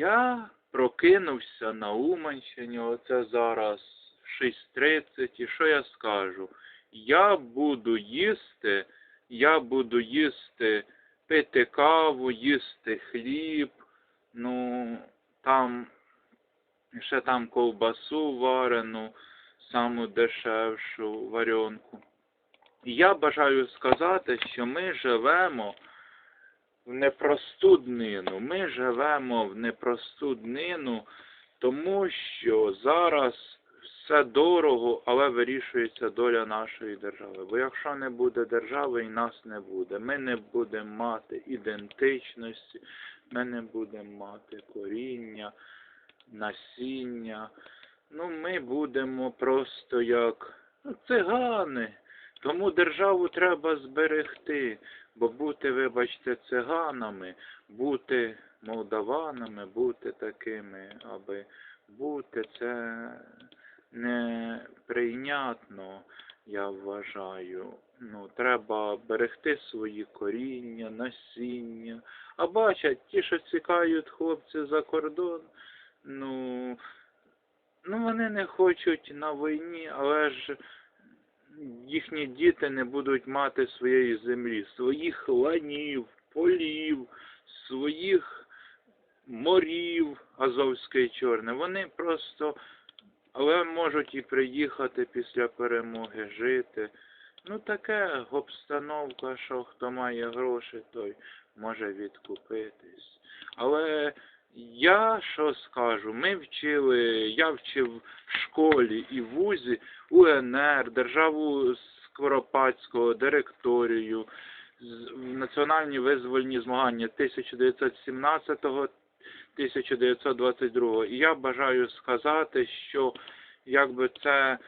Я прокинувся на Уманщині, оце зараз 6.30, і що я скажу? Я буду їсти, я буду їсти, пити каву, їсти хліб, ну, там, ще там ковбасу варену, саму дешевшу варенку. Я бажаю сказати, що ми живемо в непросту днину. Ми живемо в непросту днину, тому що зараз все дорого, але вирішується доля нашої держави. Бо якщо не буде держави, і нас не буде. Ми не будемо мати ідентичності, ми не будемо мати коріння, насіння. Ну, ми будемо просто як цигани. Тому державу треба зберегти, бо бути, вибачте, циганами, бути молдаванами, бути такими, аби бути, це неприйнятно, я вважаю. Ну, треба берегти свої коріння, насіння. А бачать, ті, що цікають хлопці за кордон, ну, ну вони не хочуть на війні, але ж їхні діти не будуть мати своєї землі, своїх ланів, полів, своїх морів Азовське і Чорне. Вони просто, але можуть і приїхати після перемоги жити. Ну таке обстановка, що хто має гроші, той може відкупитись. Але я що скажу, ми вчили, я вчив в школі і в вузі УНР, Державу Скоропадського, директорію, національні визвольні змагання 1917-1922. І я бажаю сказати, що якби це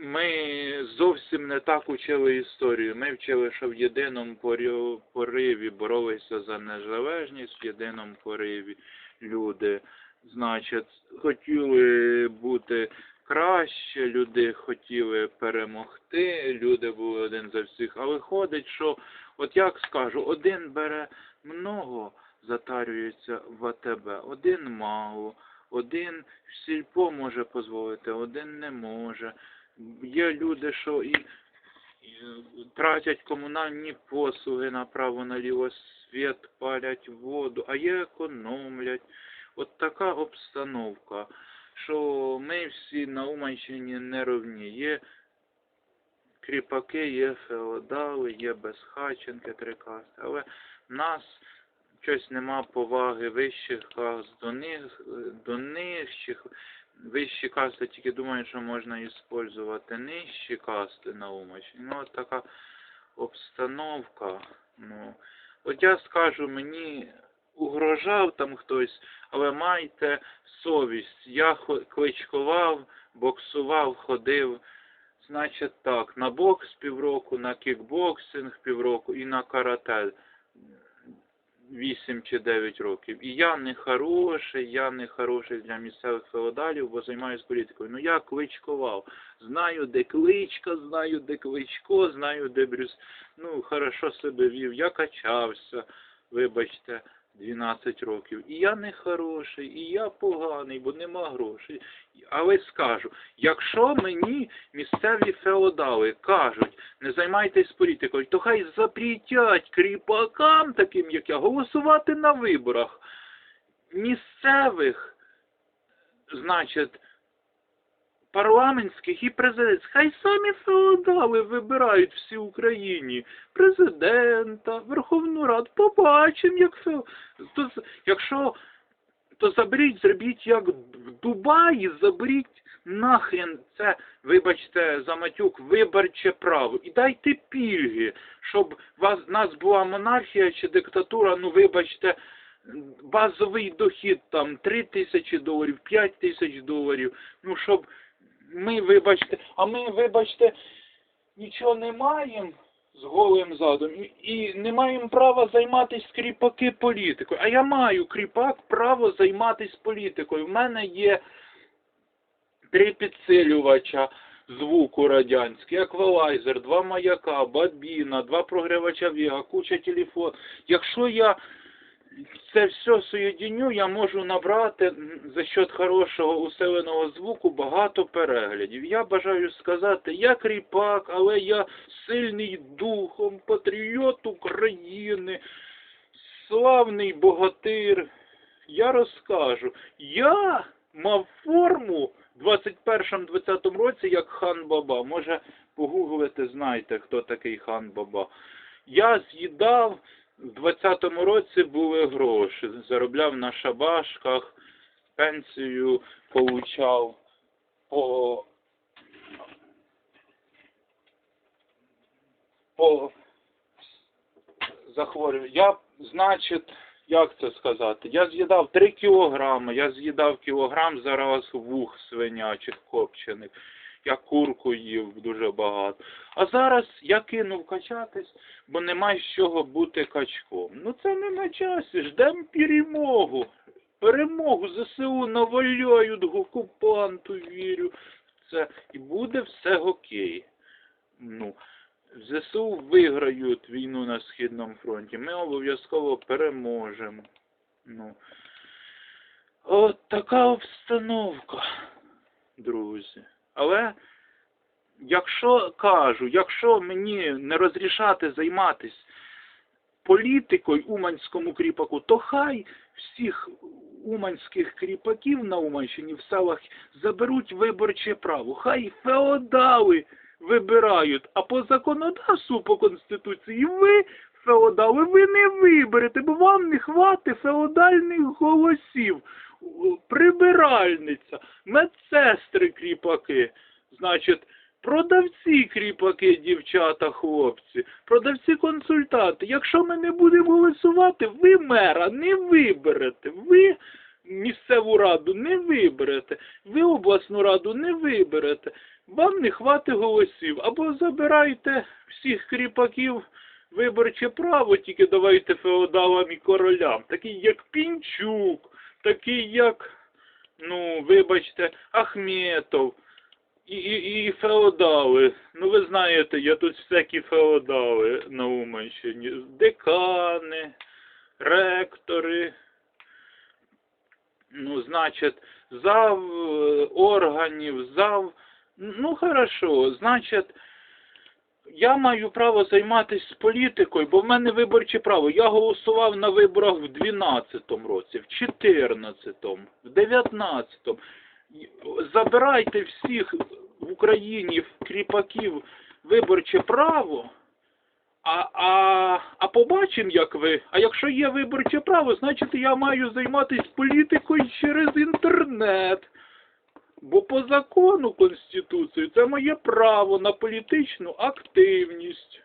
ми зовсім не так учили історію. Ми вчили, що в єдиному пориві боролися за незалежність, в єдиному пориві люди, значить, хотіли бути краще, люди хотіли перемогти, люди були один за всіх. А виходить, що, от як скажу, один бере много, затарюється в АТБ, один мало, один сільпо може дозволити, один не може. Є люди, що і, тратять комунальні послуги направо-наліво, світ палять воду, а є економлять. От така обстановка, що ми всі на Уманщині не ровні. Є кріпаки, є феодали, є безхатченки, трикасти, але нас щось нема поваги вищих каст до них, до нижчих. Вищі касти тільки думають, що можна використовувати нижчі касти на Уманщині. Ну, от така обстановка. Ну, от я скажу, мені угрожав там хтось, але майте совість. Я кличкував, боксував, ходив. Значить так, на бокс півроку, на кікбоксинг півроку і на карате 8 чи 9 років. І я не хороший, я не хороший для місцевих феодалів, бо займаюся політикою. Ну я кличкував. Знаю, де кличка, знаю, де кличко, знаю, де брюс. Ну, хорошо себе вів. Я качався, вибачте, 12 років. І я не хороший, і я поганий, бо нема грошей. Але скажу, якщо мені місцеві феодали кажуть, не займайтесь політикою, то хай запретять кріпакам, таким як я, голосувати на виборах місцевих, значить, парламентських і президентських. Хай самі феодали вибирають всі Україні президента, Верховну Раду. Побачимо, як феодали. То, якщо то заберіть, зробіть як в Дубаї, заберіть нахрен це, вибачте, за матюк, виборче право. І дайте пільги, щоб вас нас була монархія чи диктатура, ну вибачте, базовий дохід там 3 тисячі доларів, 5 тисяч доларів. Ну щоб ми, вибачте, а ми, вибачте, нічого не маємо з голим задом і, не маємо права займатися кріпаки політикою. А я маю кріпак право займатися політикою. В мене є три підсилювача звуку радянський, еквалайзер, два маяка, бабіна, два прогрівача віга, куча телефон. Якщо я це все соєдиню, я можу набрати за счет хорошого усиленого звуку багато переглядів. Я бажаю сказати, я кріпак, але я сильний духом, патріот України, славний богатир. Я розкажу. Я мав форму в 21-20 році як хан Баба. Може погуглити, знаєте, хто такий хан Баба. Я з'їдав, в 20-му році були гроші. Заробляв на шабашках, пенсію получав по, по захворюванню. Я, значить, як це сказати? Я з'їдав 3 кілограми, я з'їдав кілограм зараз вух свинячих копчених. Я курку їв дуже багато. А зараз я кинув качатись, бо немає з чого бути качком. Ну це не на часі. Ждем перемогу. Перемогу ЗСУ наваляють окупанту, вірю. Це і буде все окей. Ну, ЗСУ виграють війну на Східному фронті. Ми обов'язково переможемо. Ну, от така обстановка, друзі. Але якщо кажу, якщо мені не розрішати займатися політикою уманському кріпаку, то хай всіх уманських кріпаків на Уманщині в селах заберуть виборче право. Хай феодали вибирають, а по законодавству, по Конституції, ви, феодали, ви не виберете, бо вам не хватить феодальних голосів. Прибиральниця, медсестри кріпаки, значить, продавці кріпаки, дівчата, хлопці, продавці консультанти. Якщо ми не будемо голосувати, ви мера не виберете. Ви місцеву раду не виберете, ви обласну раду не виберете. Вам не хватить голосів. Або забирайте всіх кріпаків виборче право, тільки давайте феодалам і королям. Такий як Пінчук, такий як, ну, вибачте, Ахметов. І, і, і феодали. Ну ви знаєте, я тут всякі феодали на Уманщині. Декани, ректори, ну, значить, зав е, органів, зав. Ну, хорошо, значить, я маю право займатися політикою, бо в мене виборче право. Я голосував на виборах в 12-му році, в 14-му, в 19-му. Забирайте всіх в Україні кріпаків виборче право, а, а, а побачимо, як ви. А якщо є виборче право, значить я маю займатися політикою через інтернет. Бо по закону Конституції це моє право на політичну активність.